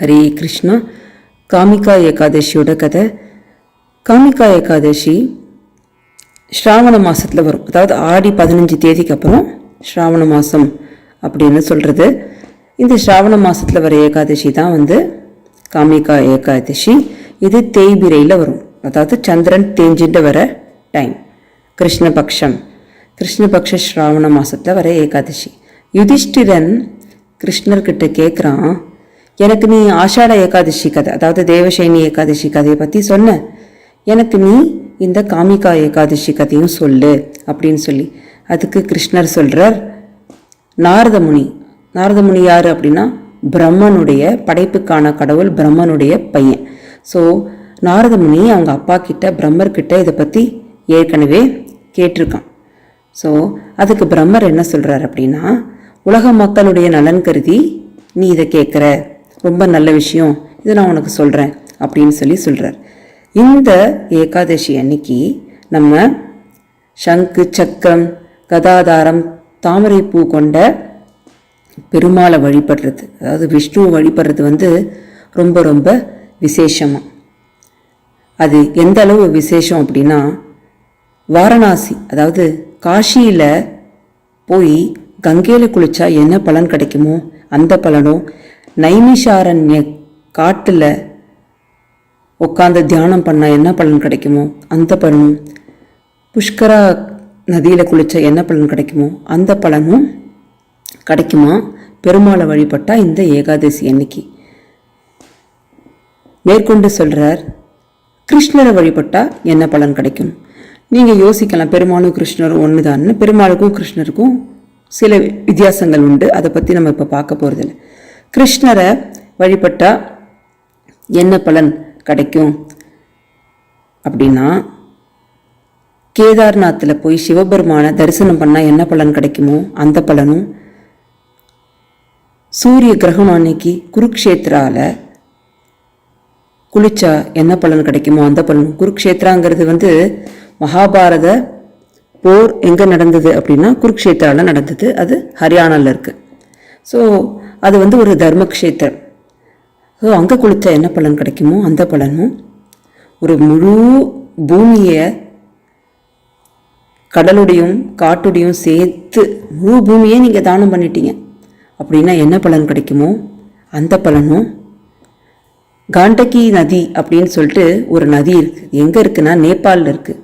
ஹரே கிருஷ்ணா. காமிகா ஏகாதசியோட கதை. காமிகா ஏகாதசி ஸ்ராவண மாதத்தில் வரும். அதாவது ஆடி பதினஞ்சு தேதிக்கு அப்புறம் ஸ்ராவண மாதம் அப்படின்னு சொல்கிறது இந்த ஸ்ராவண மாதத்தில் வர ஏகாதசி தான் வந்து காமிகா ஏகாதசி. இது தேய்பிரையில் வரும். அதாவது சந்திரன் தேஞ்சிட்டு வர டைம் கிருஷ்ணபக்ஷம். கிருஷ்ணபக்ஷ ஸ்ராவண மாதத்தில் வர ஏகாதசி. யுதிஷ்டிரன் கிருஷ்ணர்கிட்ட கேட்குறான் எனக்கு நீ ஆஷாட ஏகாதசி கதை அதாவது தேவசேனி ஏகாதசி கதையை பற்றி சொன்ன. எனக்கு நீ இந்த காமிகா ஏகாதசி கதையும் சொல்லு அப்படின்னு சொல்லி. அதுக்கு கிருஷ்ணர் சொல்கிறார் நாரதமுனி. நாரதமுனி யார் அப்படின்னா பிரம்மனுடைய படைப்புக்கான கடவுள் பிரம்மனுடைய பையன். ஸோ நாரதமுனி அவங்க அப்பா கிட்ட பிரம்மர்கிட்ட இதை பற்றி ஏற்கனவே கேட்டிருக்கான். ஸோ அதுக்கு பிரம்மர் என்ன சொல்கிறார் அப்படின்னா உலக மக்களுடைய நலன் கருதி நீ இதை கேட்குற. ரொம்ப நல்ல விஷயம். இதை நான் உனக்கு சொல்கிறேன் அப்படின்னு சொல்லி சொல்கிறார் இந்த ஏகாதசி அன்னைக்கு நம்ம சங்கு சக்கரம் கதாதாரம் தாமரை பூ கொண்ட பெருமாளை வழிபடுறது. அதாவது விஷ்ணுவை வழிபடுறது வந்து ரொம்ப ரொம்ப விசேஷமாக அது எந்த அளவு விசேஷம் அப்படின்னா வாரணாசி அதாவது காஷியில் போய் கங்கையில் குளித்தா என்ன பலன் கிடைக்குமோ அந்த பலனும் நைமிஷாரண்ய காட்டில் உட்காந்து தியானம் பண்ணால் என்ன பலன் கிடைக்குமோ? அந்த பலனும் புஷ்கரா நதியில் குளித்த என்ன பலன் கிடைக்குமோ? அந்த பலனும் கிடைக்குமா? பெருமாளை வழிபட்டால் இந்த ஏகாதசி அன்னைக்கு. மேற்கொண்டு சொல்கிறார் கிருஷ்ணரை வழிபட்டால் என்ன பலன் கிடைக்கும்? நீங்கள் யோசிக்கலாம் பெருமாளும் கிருஷ்ணரும் ஒன்று தான் பெருமாளுக்கும் கிருஷ்ணருக்கும் சில வித்தியாசங்கள் உண்டு. அதை பற்றி நம்ம இப்போ பார்க்க போகிறதில்ல கிருஷ்ணரை வழிபட்டால் என்ன பலன் கிடைக்கும்? அப்படின்னா கேதார்நாத்தில் போய் சிவபெருமானை தரிசனம் பண்ணால் என்ன பலன் கிடைக்குமோ அந்த பலனும் சூரிய கிரகணம் அன்னைக்கு குருக்ஷேத்ரால குளிச்சா என்ன பலன் கிடைக்குமோ அந்த பலனும். குருக்ஷேத்ராங்கிறது வந்து மகாபாரத போர் எங்கே நடந்தது அப்படின்னா குருக்ஷேத்ராவில் நடந்தது. அது ஹரியானாவில் இருக்குது ஸோ அது வந்து ஒரு தர்மக்ஷேத்திரம். ஸோ அங்கே குளித்தா என்ன பலன் கிடைக்குமோ? அந்த பலனும் ஒரு முழு பூமியை கடலுடையும் காட்டுடையும் சேர்த்து முழு பூமியே நீங்கள் தானம் பண்ணிட்டீங்க. அப்படின்னா என்ன பலன் கிடைக்குமோ? அந்த பலனும் காண்டகி நதி அப்படின்னு சொல்லிட்டு ஒரு நதி இருக்குது எங்கே இருக்குன்னா நேபாளில் இருக்குது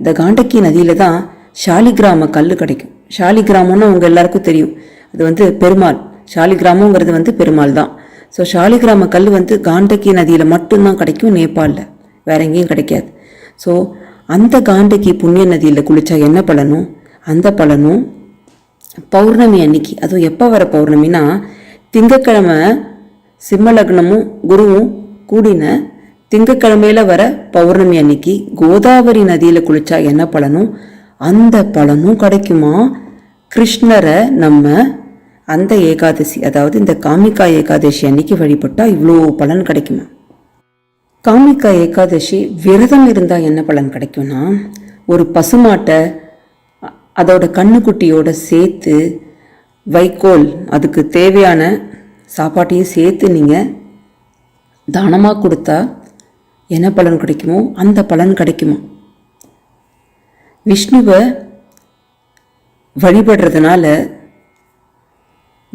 இந்த காண்டகி நதியில் தான் ஷாலிகிராம கல் கிடைக்கும். ஷாலிகிராமம்னு அவங்க எல்லாருக்கும் தெரியும். அது வந்து பெருமாள். ஷாலிகிராமங்கிறது வந்து பெருமாள் தான் ஸோ ஷாலிகிராம கல் வந்து காண்டகி நதியில் மட்டும்தான் கிடைக்கும் நேபாளில். வேற எங்கேயும் கிடைக்காது. ஸோ அந்த காண்டகி புண்ணிய நதியில் குளித்தா என்ன பலனும் அந்த பலனும் பௌர்ணமி அன்னைக்கு. அதுவும் எப்போ வர பௌர்ணமினா திங்கக்கிழமை சிம்மலக்னமும் குருவும் கூடின திங்கக்கிழமையில் வர பௌர்ணமி அன்னைக்கு கோதாவரி நதியில் குளித்தா என்ன பலனும் அந்த பலனும் கிடைக்குமா? கிருஷ்ணரை நம்ம அந்த ஏகாதசி அதாவது இந்த காமிகா ஏகாதசி அன்னைக்கு வழிபட்டால் இவ்வளோ பலன் கிடைக்குமா? காமிகா ஏகாதசி விரதம் இருந்தால் என்ன பலன் கிடைக்கும்னா ஒரு பசுமாட்டை அதோட கண்ணுக்குட்டியோட சேர்த்து வைக்கோல் அதுக்கு தேவையான சாப்பாட்டையும் சேர்த்து நீங்கள் தானமாக கொடுத்தா என்ன பலன் கிடைக்குமோ அந்த பலன் கிடைக்குமா? விஷ்ணுவை வழிபடுறதுனால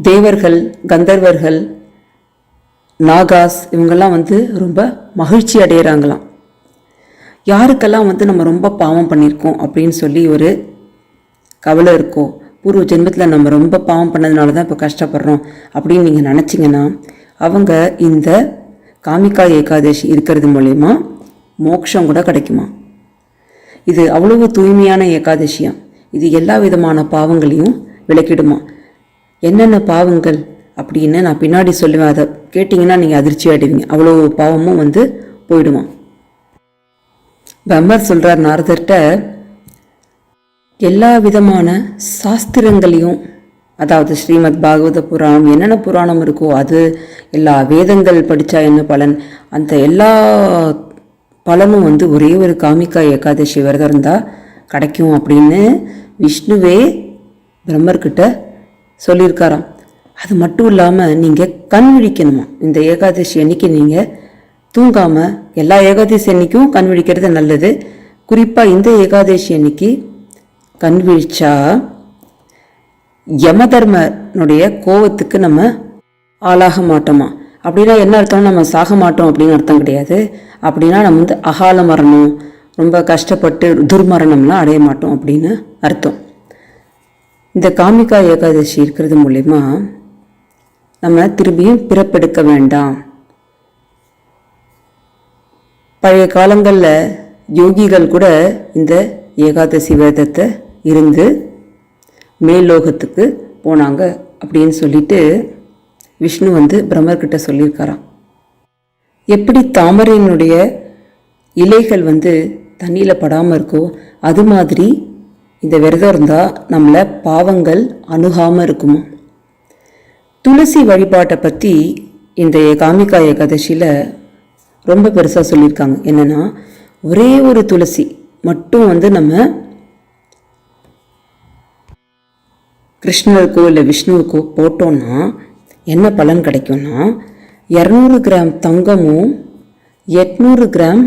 தேவர்கள் கந்தர்வர்கள் நாகாஸ் இவங்கெல்லாம் வந்து ரொம்ப மகிழ்ச்சி அடையிறாங்களாம். யாருக்கெல்லாம் வந்து நம்ம ரொம்ப பாவம் பண்ணியிருக்கோம் அப்படின்னு சொல்லி ஒரு கவலை இருக்கோ பூர்வ ஜென்மத்தில் நம்ம ரொம்ப பாவம் பண்ணதுனால தான் இப்போ கஷ்டப்படுறோம் அப்படின்னு நீங்கள் நினச்சிங்கன்னா அவங்க இந்த காமிக்கா ஏகாதசி இருக்கிறது மூலயமா மோட்சம் கூட கிடைக்குமா இது அவ்வளவு தூய்மையான ஏகாதசியாக இது எல்லா விதமான பாவங்களையும் விளக்கிடுமா என்னென்ன பாவங்கள் அப்படின்னு நான் பின்னாடி சொல்லுவேன். அதை கேட்டிங்கன்னா நீங்கள் அதிர்ச்சி ஆயிடுவீங்க. அவ்வளோ பாவமும் வந்து போயிடுவான் பிரம்மர் சொல்கிறார் நாரதர்கிட்ட எல்லா விதமான சாஸ்திரங்களையும் அதாவது ஸ்ரீமத் பாகவத புராணம் என்னென்ன புராணம் இருக்கோ அது எல்லா வேதங்கள் படித்தா என்ன பலன்? அந்த எல்லா பலனும் வந்து ஒரே ஒரு காமிக்கா ஏகாதசி விரதம் இருந்தால் கிடைக்கும் அப்படின்னு விஷ்ணுவே பிரம்மர்கிட்ட சொல்லியிருக்காராம். அது மட்டும் இல்லாமல் நீங்கள் கண் விழிக்கணுமா? இந்த ஏகாதசி அன்னைக்கு நீங்கள் தூங்காமல் எல்லா ஏகாதசி அன்னைக்கும் கண் விழிக்கிறது நல்லது. குறிப்பாக இந்த ஏகாதசி அன்னைக்கு கண் விழிச்சா யமதர்மனுடைய கோவத்துக்கு நம்ம ஆளாக மாட்டோமா? அப்படின்னா என்ன அர்த்தம் நம்ம சாக மாட்டோம் அப்படின்னு அர்த்தம் கிடையாது. அப்படின்னா நம்ம வந்து அகால மரணம் ரொம்ப கஷ்டப்பட்டு துர்மரணம்லாம் அடைய மாட்டோம் அப்படின்னு அர்த்தம். இந்த காமிகா ஏகாதசி இருக்கிறது மூலயமா நம்ம திரும்பியும் பிறப்பெடுக்க வேண்டாம். பழைய காலங்களில் யோகிகள் கூட இந்த ஏகாதசி வேதத்தை இருந்து மேல்லோகத்துக்கு போனாங்க அப்படின்னு சொல்லிட்டு விஷ்ணு வந்து பிரம்மர்கிட்ட சொல்லியிருக்காராம். எப்படி தாமரையினுடைய இலைகள் வந்து தண்ணியில் படாமல் இருக்கோ அது மாதிரி இந்த விரதம் இருந்தால் நம்மளை பாவங்கள் அணுகாமல் இருக்குமா? துளசி வழிபாட்டை பற்றி இந்த காமிக்காய கதசியில் ரொம்ப பெருசாக சொல்லியிருக்காங்க. என்னென்னா ஒரே ஒரு துளசி மட்டும் வந்து நம்ம கிருஷ்ணருக்கோ இல்லை விஷ்ணுவுக்கோ போட்டோன்னா என்ன பலன் கிடைக்கும்னா இரநூறு கிராம் தங்கமும் எட்நூறு கிராம்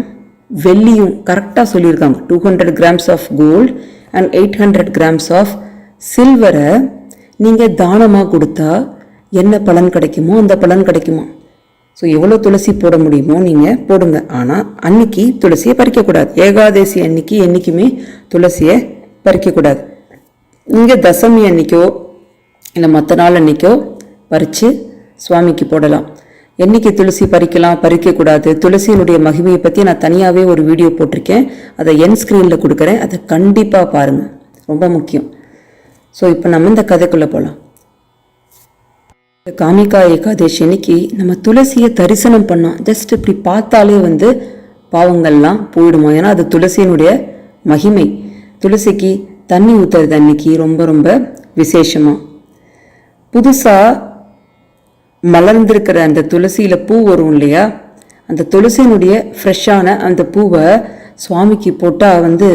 வெள்ளியும் கரெக்டாக சொல்லியிருக்காங்க. Two hundred grams of gold and eight hundred grams of சில்வரை நீங்கள் தானமாக கொடுத்தா என்ன பலன் கிடைக்குமோ அந்த பலன் கிடைக்குமா? ஸோ எவ்வளோ துளசி போட முடியுமோ நீங்கள் போடுங்க. ஆனால் அன்னைக்கு துளசியை பறிக்கக்கூடாது. ஏகாதசி அன்னைக்கு என்றைக்குமே துளசியை பறிக்கக்கூடாது. நீங்கள் தசமி அன்னைக்கோ இல்லை மற்ற நாள் அன்னைக்கோ பறித்து சுவாமிக்கு போடலாம். என்னைக்கு துளசி பறிக்கலாம் பறிக்கக்கூடாது துளசியினுடைய மகிமையை பற்றி நான் தனியாகவே ஒரு வீடியோ போட்டிருக்கேன். அதை என் ஸ்க்ரீனில் கொடுக்குறேன். அதை கண்டிப்பாக பாருங்கள் ரொம்ப முக்கியம். ஸோ இப்போ நம்ம இந்த கதைக்குள்ளே போகலாம் இந்த காமிகா ஏகாதேசி அன்னைக்கு நம்ம துளசியை தரிசனம் பண்ணோம் ஜஸ்ட் இப்படி பார்த்தாலே வந்து பாவங்கள்லாம் போயிடுமா? ஏன்னா அது துளசியினுடைய மகிமை. துளசிக்கு தண்ணி ஊற்றுறது அன்னைக்கு ரொம்ப ரொம்ப விசேஷமாக புதுசாக மலர்ந்திருக்கிற அந்த துளசியில் பூ வரும் இல்லையா? அந்த துளசியினுடைய ஃப்ரெஷ்ஷான அந்த பூவை சுவாமிக்கு போட்டால் வந்து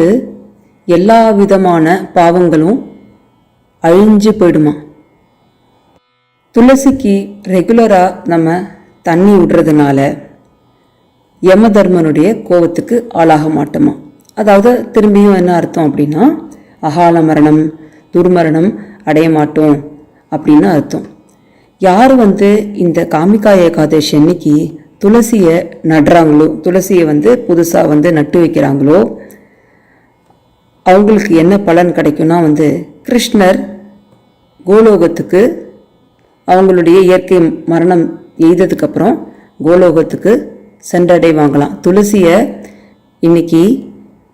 எல்லா விதமான பாவங்களும் அழிஞ்சு போயிடுமா? துளசிக்கு ரெகுலராக நம்ம தண்ணி விடுறதுனால யமதர்மனுடைய கோபத்துக்கு ஆளாக மாட்டோமா? அதாவது திரும்பியும் என்ன அர்த்தம் அப்படின்னா அகால மரணம் துர்மரணம் அடைய மாட்டோம் அப்படின்னு அர்த்தம். யார் வந்து இந்த காமிகா ஏகாதசி அன்னைக்கு துளசியை நடுறாங்களோ துளசியை வந்து புதுசாக வந்து நட்டு வைக்கிறாங்களோ அவங்களுக்கு என்ன பலன் கிடைக்கும்னா வந்து கிருஷ்ணர் கோலோகத்துக்கு அவங்களுடைய இயற்கை மரணம் எய்ததுக்கப்புறம் கோலோகத்துக்கு சென்றடைவாங்களாம் துளசியை இன்னைக்கு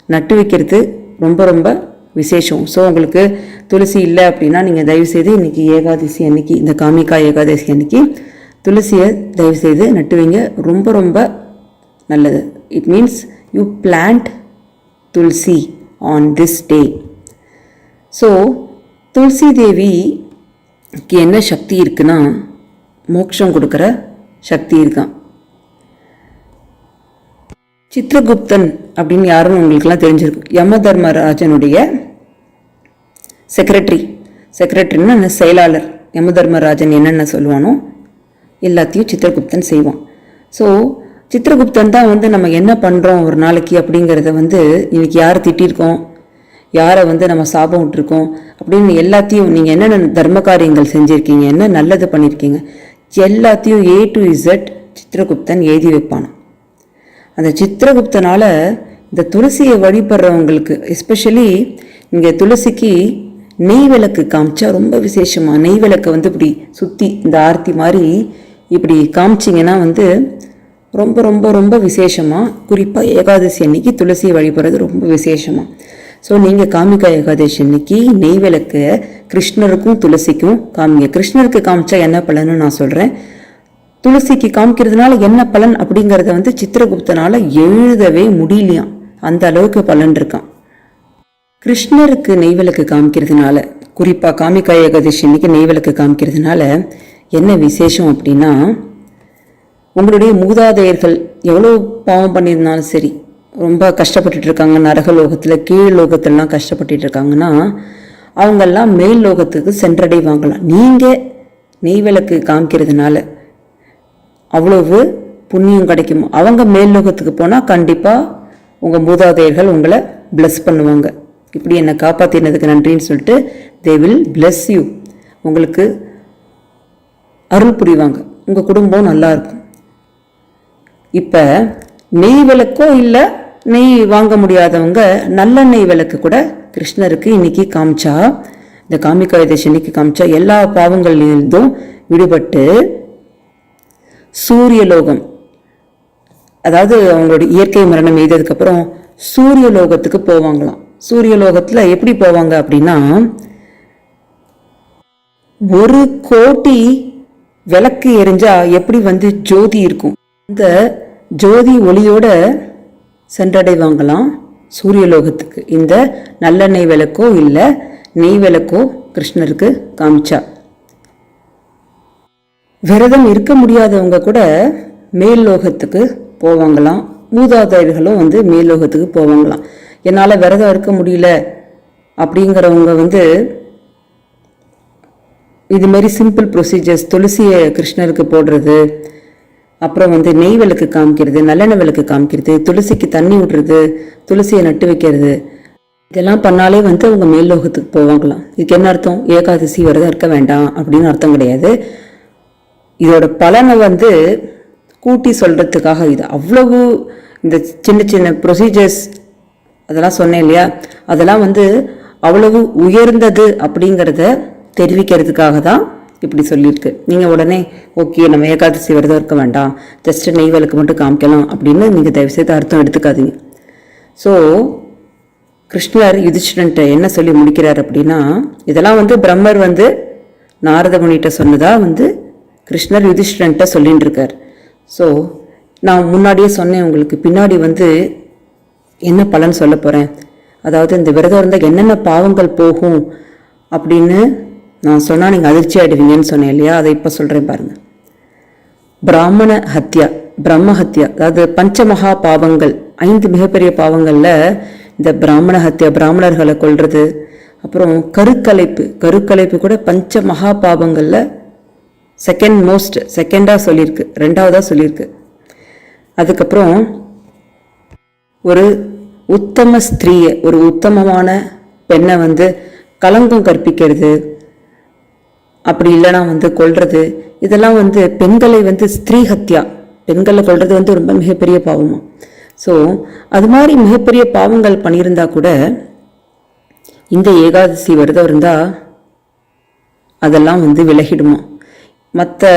நட்டு வைக்கிறது ரொம்ப ரொம்ப விசேஷம். ஸோ உங்களுக்கு துளசி இல்லை அப்படின்னா நீங்கள் தயவுசெய்து இன்றைக்கி ஏகாதசி அன்னைக்கு இந்த காமிகா ஏகாதசி அன்னைக்கு துளசியை தயவுசெய்து நட்டு வைங்க ரொம்ப ரொம்ப நல்லது. It means you plant tulsi on this day so Tulsi தேவிக்கு என்ன சக்தி இருக்குன்னா மோட்சம் கொடுக்குற சக்தி இருக்கான் சித்திரகுப்தன் அப்படின்னு யாருன்னு உங்களுக்குலாம் தெரிஞ்சிருக்கும். யம தர்மராஜனுடைய செக்ரட்டரி செக்ரட்டரின்னா அந்த செயலாளர். யமதர்மராஜன் என்னென்ன சொல்லுவானோ எல்லாத்தையும் சித்திரகுப்தன் செய்வான். ஸோ சித்திரகுப்தன் தான் வந்து நம்ம என்ன பண்ணுறோம் ஒரு நாளைக்கு அப்படிங்கிறத வந்து இன்னைக்கு யாரை திட்டிருக்கோம்? யாரை வந்து நம்ம சாபம் விட்டுருக்கோம்? அப்படின்னு எல்லாத்தையும் நீங்கள் என்னென்ன தர்ம காரியங்கள் செஞ்சுருக்கீங்க? என்ன நல்லது பண்ணியிருக்கீங்க எல்லாத்தையும் ஏ டு இசட் சித்திரகுப்தன் எழுதி வைப்பானோ அந்த சித்திரகுப்தனால் இந்த துளசியை வழிபடுறவங்களுக்கு எஸ்பெஷலி இங்கே துளசிக்கு நெய் விளக்கு காமிச்சா ரொம்ப விசேஷமாக நெய் விளக்கை வந்து இப்படி சுற்றி இந்த ஆர்த்தி மாதிரி இப்படி காமிச்சிங்கன்னா வந்து ரொம்ப ரொம்ப ரொம்ப விசேஷமாக குறிப்பாக ஏகாதசி அன்னைக்கு துளசியை வழிபடுறது ரொம்ப விசேஷமாக ஸோ நீங்கள் காமிக்கா ஏகாதசி அன்னைக்கு நெய் விளக்கு கிருஷ்ணருக்கும் துளசிக்கும் காமிங்க. கிருஷ்ணருக்கு காமிச்சா என்ன பலன்னு நான் சொல்கிறேன் துளசிக்கு காமிக்கிறதுனால என்ன பலன் அப்படிங்கிறத வந்து சித்திரகுப்தனால் எழுதவே முடியலையாம். அந்த அளவுக்கு பலன் இருக்கான் கிருஷ்ணருக்கு நெய்விளக்கு காமிக்கிறதுனால குறிப்பாக காமிகா ஏகாதசி அன்னைக்கு நெய்விளக்கு காமிக்கிறதுனால என்ன விசேஷம் அப்படின்னா உங்களுடைய மூதாதையர்கள் எவ்வளோ பாவம் பண்ணியிருந்தாலும் சரி ரொம்ப கஷ்டப்பட்டுட்டு இருக்காங்க நரகலோகத்தில் கீழ் லோகத்திலலாம் கஷ்டப்பட்டுட்டு இருக்காங்கன்னா அவங்கெல்லாம் மேல் லோகத்துக்கு சென்றடைவாங்களாம் நீங்கள் நெய் விளக்கு காமிக்கிறதுனால அவ்வளவு புண்ணியம் கிடைக்கும்? அவங்க மேல் லோகத்துக்கு போனால் கண்டிப்பாக உங்கள் மூதாதையர்கள் உங்களை ப்ளஸ் பண்ணுவாங்க. இப்படி என்னை காப்பாற்றினதுக்கு நன்றின்னு சொல்லிட்டு தே வில் பிளெஸ் யூ உங்களுக்கு அருள் புரிவாங்க. உங்கள் குடும்பம் நல்லா இருக்கும். இப்போ நெய் விளக்கோ இல்லை நெய் வாங்க முடியாதவங்க நல்லெண்ணெய் விளக்கு கூட கிருஷ்ணருக்கு இன்னைக்கு காமிச்சா இந்த காமிக்கா இன்னைக்கு காமிச்சா எல்லா பாவங்களிலிருந்தும் விடுபட்டு சூரியலோகம் அதாவது அவங்களோட இயற்கை மரணம் எய்ததுக்கப்புறம் சூரியலோகத்துக்கு போவாங்களாம். சூரியலோகத்தில் எப்படி போவாங்க அப்படின்னா ஒரு கோட்டி விளக்கு எரிஞ்சா எப்படி வந்து ஜோதி இருக்கும்? அந்த ஜோதி ஒளியோட சென்றடைவாங்களாம் சூரியலோகத்துக்கு. இந்த நல்லெண்ணெய் விளக்கோ இல்லை நெய் விளக்கோ கிருஷ்ணருக்கு காமிச்சா. விரதம் இருக்க முடியாதவங்க கூட மேல் லோகத்துக்கு போவாங்களாம். மூதாதையர்களும் வந்து மேல் லோகத்துக்கு போவாங்களாம். என்னால் விரதம் இருக்க முடியல அப்படிங்கிறவங்க வந்து இதுமாரி சிம்பிள் ப்ரொசீஜர்ஸ் துளசியை கிருஷ்ணருக்கு போடுறது அப்புறம் வந்து நெய் விளக்கு காமிக்கிறது நல்லெண்ணெய் விளக்கு காமிக்கிறது துளசிக்கு தண்ணி விடுறது துளசியை நட்டு வைக்கிறது. இதெல்லாம் பண்ணாலே வந்து அவங்க மேல்லோகத்துக்கு போவாங்களாம். இதுக்கு என்ன அர்த்தம்? ஏகாதசி விரதம் இருக்க வேண்டாம் அப்படின்னு அர்த்தம் கிடையாது. இதோட பலனை வந்து கூட்டி சொல்கிறதுக்காக இது. அவ்வளவு இந்த சின்ன சின்ன ப்ரொசீஜர்ஸ் அதெல்லாம் சொன்னேன் இல்லையா? அதெல்லாம் வந்து அவ்வளவு உயர்ந்தது அப்படிங்கிறத தெரிவிக்கிறதுக்காக தான் இப்படி சொல்லியிருக்கு. நீங்கள் உடனே ஓகே நம்ம ஏகாதசி விரதம் இருக்க வேண்டாம். ஜஸ்ட் நெய் விளக்கு மட்டும் காமிக்கலாம். அப்படின்னு நீங்கள் தயவுசெய்து அர்த்தம் எடுத்துக்காதீங்க. ஸோ கிருஷ்ணர் யுதிஷ்டன்ட்ட என்ன சொல்லி முடிக்கிறார் அப்படின்னா இதெல்லாம் வந்து பிரம்மர் வந்து நாரத முனிகிட்ட சொன்னதா வந்து கிருஷ்ணர் யுதிஷ்டன்ட்ட சொல்லின்னு இருக்கார். ஸோ நான் முன்னாடியே சொன்னேன் உங்களுக்கு பின்னாடி வந்து என்ன பலன் சொல்ல போகிறேன் அதாவது இந்த விரதம் இருந்தால் என்னென்ன பாவங்கள் போகும் அப்படின்னு நான் சொன்னால் நீங்கள் அதிர்ச்சி ஆயிடுவீங்கன்னு சொன்னேன் இல்லையா? அதை இப்போ சொல்கிறேன் பாருங்கள் பிராமண ஹத்யா பிரம்ம ஹத்யா அதாவது பஞ்சமகா பாவங்கள் ஐந்து மிகப்பெரிய பாவங்களில் இந்த பிராமண ஹத்யா பிராமணர்களை கொள்வது அப்புறம் கருக்கலைப்பு கருக்கலைப்பு கூட பஞ்ச மகா பாவங்களில் செகண்ட் மோஸ்ட் செகண்டாக சொல்லியிருக்கு ரெண்டாவதாக சொல்லியிருக்கு. அதுக்கப்புறம் ஒரு உத்தம ஸ்திரீயை ஒரு உத்தமமான பெண்ணை வந்து கலங்கம் கற்பிக்கிறது. அப்படி இல்லைனா வந்து கொள்வது இதெல்லாம் வந்து பெண்களை வந்து ஸ்திரீ ஹத்யா. பெண்களை கொள்வது வந்து ரொம்ப மிகப்பெரிய பாவமாக ஸோ அது மாதிரி மிகப்பெரிய பாவங்கள் பண்ணியிருந்தா கூட இந்த ஏகாதசி விரதம் இருந்தால் அதெல்லாம் வந்து விலகிடுமா. மற்ற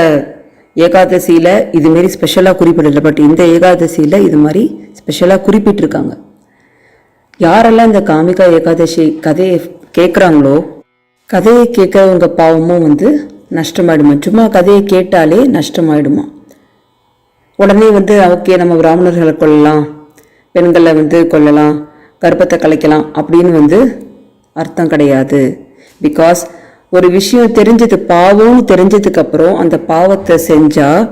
ஏகாதசியில் இதுமாரி ஸ்பெஷலாக குறிப்பிடலை பட் இந்த ஏகாதசியில் இது மாதிரி ஸ்பெஷலாக குறிப்பிட்டிருக்காங்க. யாரெல்லாம் இந்த காமிகா ஏகாதசி கதையை கேட்குறாங்களோ கதையை கேட்கறவங்க பாவமும் வந்து நஷ்டமாயிடுமா? சும்மா கதையை கேட்டாலே நஷ்டமாயிடுமா? உடனே வந்து ஓகே நம்ம பிராமணர்களை கொல்லலாம் பெண்களை வந்து கொல்லலாம் கர்ப்பத்தை கலைக்கலாம் அப்படின்னு வந்து அர்த்தம் கிடையாது. பிகாஸ் ஒரு விஷயம் தெரிஞ்சது பாவம்னு தெரிஞ்சதுக்கப்புறம் அந்த பாவத்தை செஞ்சால்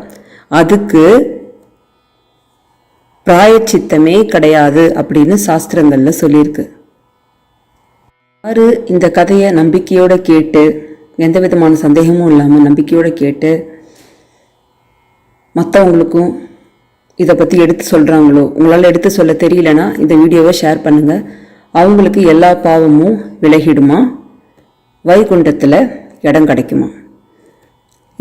அதுக்கு பிராயச்சித்தமே கிடையாது அப்படின்னு சாஸ்திரங்கள்ல சொல்லியிருக்கு. யாரு இந்த கதையை நம்பிக்கையோட கேட்டு எந்த விதமான சந்தேகமும் இல்லாமல் நம்பிக்கையோட கேட்டு மற்றவங்களுக்கும் இதை பற்றி எடுத்து சொல்கிறாங்களோ உங்களால் எடுத்து சொல்ல தெரியலனா இந்த வீடியோவை ஷேர் பண்ணுங்கள் அவங்களுக்கு எல்லா பாவமும் விலகிடுமா? வைகுண்டத்தில் இடம் கிடைக்குமா?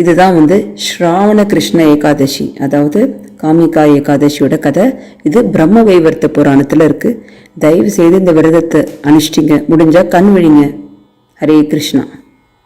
இதுதான் வந்து ஸ்ராவண கிருஷ்ண ஏகாதசி அதாவது காமிகா ஏகாதசியோட கதை. இது பிரம்ம வைவர்த்த புராணத்தில் இருக்குது தயவு செய்து இந்த விரதத்தை அனுஷ்டிங்க முடிஞ்சால் கண் விழிங்க. ஹரே கிருஷ்ணா.